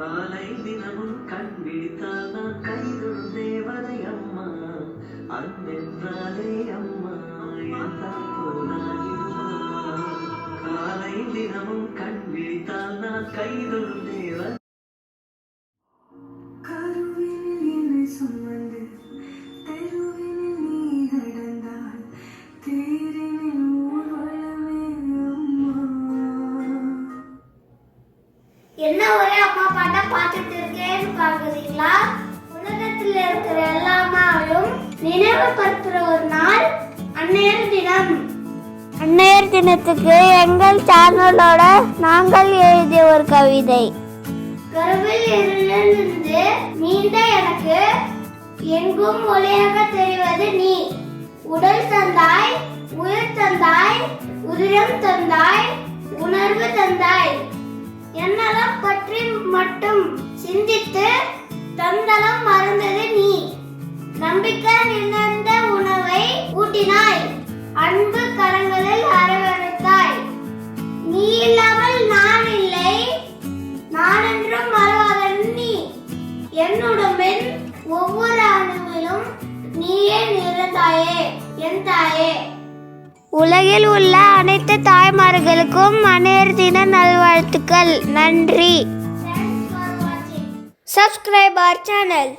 காலை தினமும் கண் விழித்தால் நான் கைதொழும் தேவதை அம்மா அன்பென்றாலே அம்மா. என்றால் காலை தினமும் கண் விழித்தால் நான் கைதொழும் நினைவுபடுத்துற ஒரு நாள் அன்னையர் தினம். அன்னையர் தினத்துக்கு எங்கள் சேனலோட நாங்கள் எழுதிய ஒரு கவிதை. கருவில் இருந்து நீண்ட எனக்கு எங்கும் ஒளியாக தெரிவது நீ உடல் தந்தாய் உயிர் தந்தாய் உதிரம் தந்தாய் உணர்வு தந்தாய். என்னலம் பற்றி மட்டும் சிந்தித்து தந்தளம் மறந்தது நீ நம்பிக்கை நிறைந்த உணவை ஊட்டினாய். அன்பு கரங்களில் அரவணைத்தாய். நீ இல்லாமல் நான் இல்லை. நான் என்றும் மறவாதன் நீ என்னுடம்பின் ஒவ்வொரு அணுவிலும் நீயே நிறந்தாயே என் தாயே. உலகில் உள்ள அனைத்து தாய்மார்களுக்கும் அனைவர் தின நல்வாழ்த்துக்கள். நன்றி. Subscribe our channel